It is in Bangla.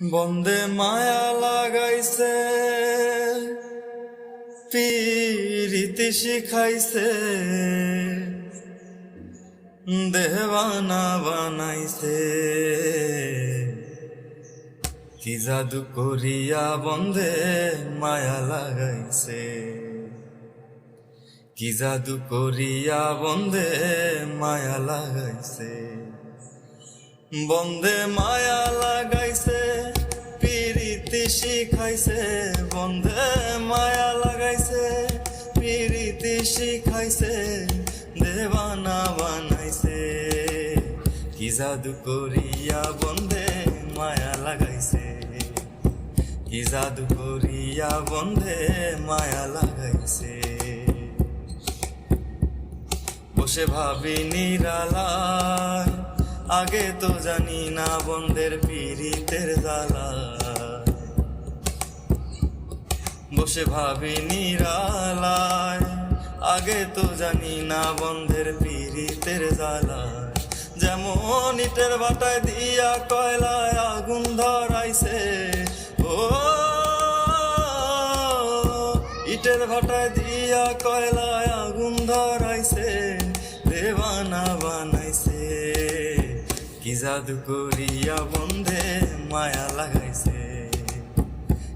বন্দে মায়া লাগাইছে, পীরিতি শিখাইছে দেওয়ানা বানাইছে। কি জাদু করিয়া বন্দে মায়া লাগাইছে, কি জাদু করিয়া বন্দে মায়া লাগাইছে। বন্দে মায়া বন্দে মায়া লাগাইছে, পিরিতি শিখাইছে, দেবানা বানাইছে। কি জাদু করিয়া বন্দে মায়া লাগাইছে, কি জাদু করিয়া বন্দে মায়া লাগাইছে। বসে ভাবি নিরালায়, আগে তো জানি না বন্ধের পিরিতের জ্বালা বসে ভাবি নিরালায়। আগে তো জানি না বন্ধের পিরিতের জ্বালা যেমন ইটের বাটায় দিয়া কয়লায় আগুন ধরাইছে। ও, ইটের ভাটায় দিয়া কয়লায় আগুন ধরাইছে। দেওয়ানা বানাইছে। কি জাদু করিয়া বন্ধে মায়া লাগাইছে।